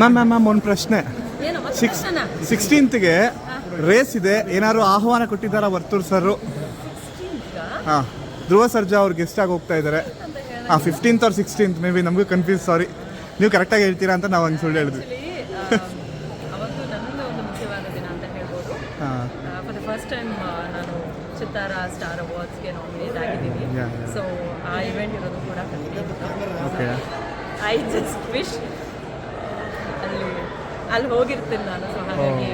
Ma'am ma'am ma'am ಒಂದು ಪ್ರಶ್ನೆ. Six? ಸಿಕ್ಸ್ಟೀನ್ತ್ಗೆ race ಇದೆ. ಏನಾದ್ರು ಆಹ್ವಾನ ಕೊಟ್ಟಿದ್ದಾರಾ ವರ್ತೂರ್ ಸರ್ ಹಾಂ ಧ್ರುವ ಸರ್ಜಾ ಅವ್ರು ಗೆಸ್ಟ್ ಆಗಿ ಹೋಗ್ತಾ ಇದ್ದಾರೆ ಹಾಂ ಫಿಫ್ಟೀನ್ತ್ ಅವ್ರ ಸಿಕ್ಸ್ಟೀನ್ತ್ ಮೇ ಬಿ ನಮಗೂ ಕನ್ಫ್ಯೂಸ್ ಸಾರಿ ನೀವು ಕರೆಕ್ಟಾಗಿ ಹೇಳ್ತೀರಾ ಅಂತ ನಾವು ಹಂಗೆ ಸುಳ್ಳು ಹೇಳಿದ್ವಿ. ಹಾಂ. ಫಸ್ಟ್ ಟೈಮ್ ನಾನು ಚಿತ್ತಾರ ಸ್ಟಾರ್ ಅವಾರ್ಡ್ಸ್ಗೆ ನಾಮಿನೇಟ್ ಆಗಿದ್ದೀನಿ. ಸೊ ಆ ಇವೆಂಟ್ ಇರೋದು ಕೂಡ ಓಕೆ ಐ ಜಸ್ಟ್ ವಿಶ್ ಅಲ್ಲಿ ಹೋಗಿರ್ತೀನಿ ನಾನು ಸೊ ಹಾಗಾಗಿ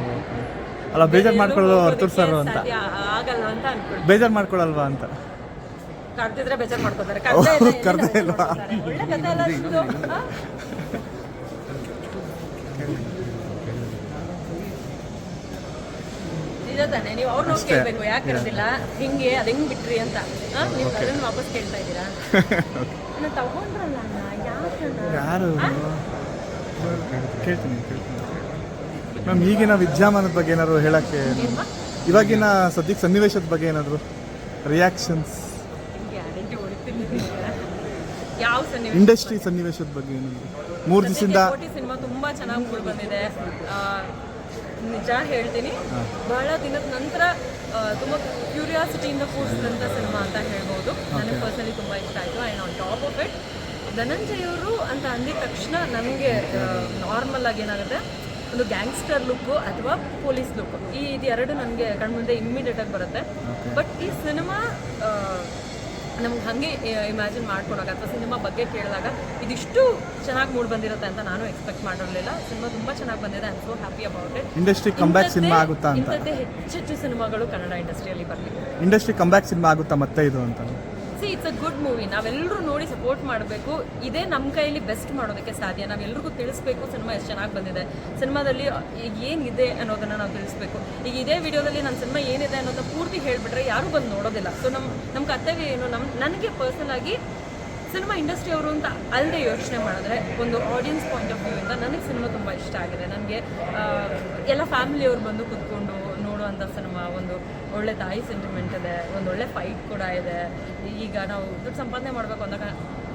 ಅಲ್ಲ ಬೇಜಾರು ಮಾಡ್ಕೊಳ್ಳೋ ಮಾಡ್ಕೊಳ್ಳೋದು ವರ್ತೂರ್ ಸರ್ ಅಂತ. ಸಾಧ್ಯ ಆಗಲ್ಲ ಅಂತ ಅನ್ಕೊಳ್ತೀನಿ. ಬೇಜಾರು ಮಾಡ್ಕೊಳ್ಳಲ್ವಾ ಅಂತ. ಕರ್ದಿದ್ರೆ ಬೇಜಾರು ಮಾಡ್ಕೊತಾರೆ. ಕರ್ದೇ ಇಲ್ವಾ? ಒಳ್ಳೆ ಕಥೆ ಅಲ್ಲ ಇದು ಹಾ? ನಿಜ ತಾನೆ ನೀವು ಅವ್ರನ್ನ ಹೋಗಿ ಅಷ್ಟೇ. ಕೇಳ್ಬೇಕು ಯಾಕೆ ಕರೆದಿಲ್ಲ? ಹಿಂಗೆ ಅದ್ ಹೆಂಗ್ ಬಿಟ್ರಿ ಅಂತ? ನೀವು ಅದನ್ನ ವಾಪಸ್ ಕೇಳ್ತಾ ಇದ್ದೀರಾ? ನಾನು ತಗೊಂಡ್ರಲ್ಲ ಅಣ್ಣ ಯಾಕಣ್ಣ? ಯಾರು? ಕೇಳ್ತೀನಿ ಕೇಳ್ತೀನಿ. ಮ್ಯಾಮ್ ಈಗಿನ ವಿದ್ಯಮಾನದ ಬಗ್ಗೆ ಏನಾದ್ರು ಹೇಳಕ್ಕೆ? ಇವಾಗಿನ ಸದ್ಯಕ್ಕೆ ಸನ್ನಿವೇಶದ ಬಗ್ಗೆ ಏನಾದ್ರು ರಿಯಾಕ್ಷನ್ಸ್ ಯಾವ ಸನ್ನಿವೇಶ? ಇಂಡಸ್ಟ್ರಿ ಸನ್ನಿವೇಶದ ಬಗ್ಗೆ ಏನಾದ್ರು? ಮೂರು ದಿವಸದಿಂದ ಕೋಟಿ ಸಿನಿಮಾ ತುಂಬಾ ಚೆನ್ನಾಗಿ ಮೂಡ್ ಬಂದಿದೆ. ಆ, ನಿಜ ಹೇಳ್ತೀನಿ. ಬಹಳ ದಿನದ ನಂತರ ಆ, ತುಂಬ ಕ್ಯೂರಿಯಾಸಿಟಿಯಿಂದ ಕೂಡಿಸಿದಂಥ ಸಿನಿಮಾ ಅಂತ ಹೇಳ್ಬೋದು. ನನಗೆ ಪರ್ಸನಲಿ ತುಂಬ ಇಷ್ಟ ಆಯಿತು. I on top of it ಧನಂಜಯವರು ಅಂತ ಅಂದಿದ ತಕ್ಷಣ ನನಗೆ ನಾರ್ಮಲ್ ಆಗಿ ಏನಾಗುತ್ತೆ? ಒಂದು ಗ್ಯಾಂಗ್ಸ್ಟರ್ ಲುಕ್ಕು ಅಥವಾ ಪೊಲೀಸ್ ಲುಕ್ ಈ ಇದು ಎರಡು ನನಗೆ ಕಣ್ಮುಂದೆ ಇಮ್ಮಿಡಿಯೇಟ್ ಆಗಿ ಬರುತ್ತೆ. ಬಟ್ ಈ ಸಿನಿಮಾ ನಮ್ಗೆ ಹಾಗೆ ಇಮ್ಯಾಜಿನ್ ಮಾಡ್ಕೊಂಡಾಗ ಅಥವಾ ಸಿನಿಮಾ ಬಗ್ಗೆ ಕೇಳಿದಾಗ ಇದಿಷ್ಟು ಚೆನ್ನಾಗಿ ಮೂಡ್ ಬಂದಿರುತ್ತೆ ಅಂತ ನಾನು ಎಕ್ಸ್ಪೆಕ್ಟ್ ಮಾಡಿರಲಿಲ್ಲ. ಸಿನಿಮಾ ತುಂಬಾ ಚೆನ್ನಾಗಿ ಬಂದಿದೆ. I so happy about it industry comeback cinema ಆಗುತ್ತಾ ಅಂತ? ಹೆಚ್ಚೆಚ್ಚು ಸಿನಿಮಾಗಳು ಕನ್ನಡ ಇಂಡಸ್ಟ್ರಿಯಲ್ಲಿ ಬರಲಿ. ಇಂಡಸ್ಟ್ರಿ ಕಂಬ್ಯಾಕ್ ಸಿನಿಮಾ ಆಗುತ್ತಾ ಮತ್ತೆ ಇದು ಅಂತ? See it's a good movie ನಾವೆಲ್ಲರೂ ನೋಡಿ ಸಪೋರ್ಟ್ ಮಾಡಬೇಕು. ಇದೇ ನಮ್ಮ ಕೈಯಲ್ಲಿ ಬೆಸ್ಟ್ ಮಾಡೋದಕ್ಕೆ ಸಾಧ್ಯ. ನಾವೆಲ್ಲರಿಗೂ ತಿಳಿಸ್ಬೇಕು ಸಿನಿಮಾ ಎಷ್ಟು ಚೆನ್ನಾಗಿ ಬಂದಿದೆ. ಸಿನಿಮಾದಲ್ಲಿ ಈಗ ಏನಿದೆ ಅನ್ನೋದನ್ನು ನಾವು ತಿಳಿಸ್ಬೇಕು. ಈಗ ಇದೇ ವಿಡಿಯೋದಲ್ಲಿ ನನ್ನ ಸಿನಿಮಾ ಏನಿದೆ ಅನ್ನೋದನ್ನ ಪೂರ್ತಿ ಹೇಳಿಬಿಟ್ರೆ ಯಾರೂ ಬಂದು ನೋಡೋದಿಲ್ಲ. ಸೊ ನಮ್ಮ ನಮ್ಮ ಕರ್ತವ್ಯ ಏನು? ನಮ್ಮ ನನಗೆ ಪರ್ಸನಲ್ ಆಗಿ ಸಿನಿಮಾ ಇಂಡಸ್ಟ್ರಿ ಅವರು ಅಂತ ಅಲ್ಲದೆ ಯೋಚನೆ ಮಾಡಿದ್ರೆ ಒಂದು ಆಡಿಯನ್ಸ್ ಪಾಯಿಂಟ್ ಆಫ್ ವ್ಯೂ ಇಂದ ನನಗೆ ಸಿನಿಮಾ ತುಂಬ ಇಷ್ಟ ಆಗಿದೆ. ನನಗೆ ಎಲ್ಲ ಫ್ಯಾಮಿಲಿಯವರು ಬಂದು ಕುತ್ಕೊಂಡು ನೋಡುವಂಥ ಸಿನಿಮಾ ಒಂದು ಒಳ್ಳೆ ತಾಯಿ ಸೆಂಟಿಮೆಂಟ್ ಇದೆ, ಒಂದು ಒಳ್ಳೆ ಫೈಟ್ ಕೂಡ ಇದೆ. ಈಗ ನಾವು ದುಡ್ಡು ಸಂಪಾದನೆ ಮಾಡಬೇಕು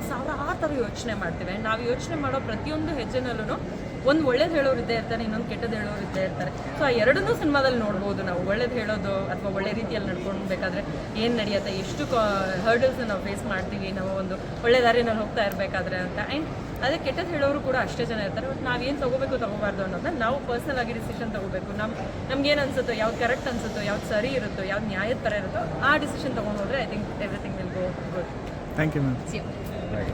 ಅಂದಾಗ ಸಾವಿರಾರು ಥರ ಯೋಚನೆ ಮಾಡ್ತೀವಿ. ನಾವು ಯೋಚನೆ ಮಾಡೋ ಪ್ರತಿಯೊಂದು ಹೆಜ್ಜೆನಲ್ಲೂ ಒಂದು ಒಳ್ಳೇದು ಹೇಳೋರು ಇದ್ದೇ ಇರ್ತಾರೆ ಇನ್ನೊಂದು ಕೆಟ್ಟದ್ದು ಹೇಳೋರು ಇದ್ದೇ ಇರ್ತಾರೆ. ಸೊ ಆ ಎರಡನ್ನೂ ಸಿನಿಮಾದಲ್ಲಿ ನೋಡ್ಬೋದು ನಾವು. ಒಳ್ಳೇದು ಹೇಳೋದು ಅಥವಾ ಒಳ್ಳೆ ರೀತಿಯಲ್ಲಿ ನಡ್ಕೊಳ್ಬೇಕಾದ್ರೆ ಏನು ನಡೆಯುತ್ತೆ ಎಷ್ಟು ಹರ್ಡಲ್ಸ್ ನಾವು ಫೇಸ್ ಮಾಡ್ತೀವಿ ನಾವು ಒಂದು ಒಳ್ಳೆ ದಾರಿನಲ್ಲಿ ಹೋಗ್ತಾ ಇರಬೇಕಾದ್ರೆ ಅಂತ. ಆ್ಯಂಡ್ ಅದೇ ಕೆಟ್ಟದ್ದು ಹೇಳೋರು ಕೂಡ ಅಷ್ಟೇ ಜನ ಇರ್ತಾರೆ. ಬಟ್ ನಾವೇನು ತಗೋಬೇಕು ತೊಗೋಬಾರ್ದು ಅನ್ನೋದನ್ನ ನಾವು ಪರ್ಸನಲ್ ಆಗಿ ಡಿಸಿಷನ್ ತಗೋಬೇಕು. ನಮ್ಮ ನಮ್ಗೇನು ಏನು ಅನ್ಸುತ್ತೋ ಯಾವ್ದು ಕರೆಕ್ಟ್ ಅನ್ಸುತ್ತೋ ಯಾವ್ದು ಸರಿ ಇರುತ್ತೋ ಯಾವ್ದು ನ್ಯಾಯದ ಥರ ಇರುತ್ತೋ ಆ ಡಿಸಿಷನ್ ತೊಗೊಂಡು ಹೋದ್ರೆ I think everything will go good thank you ma'am right.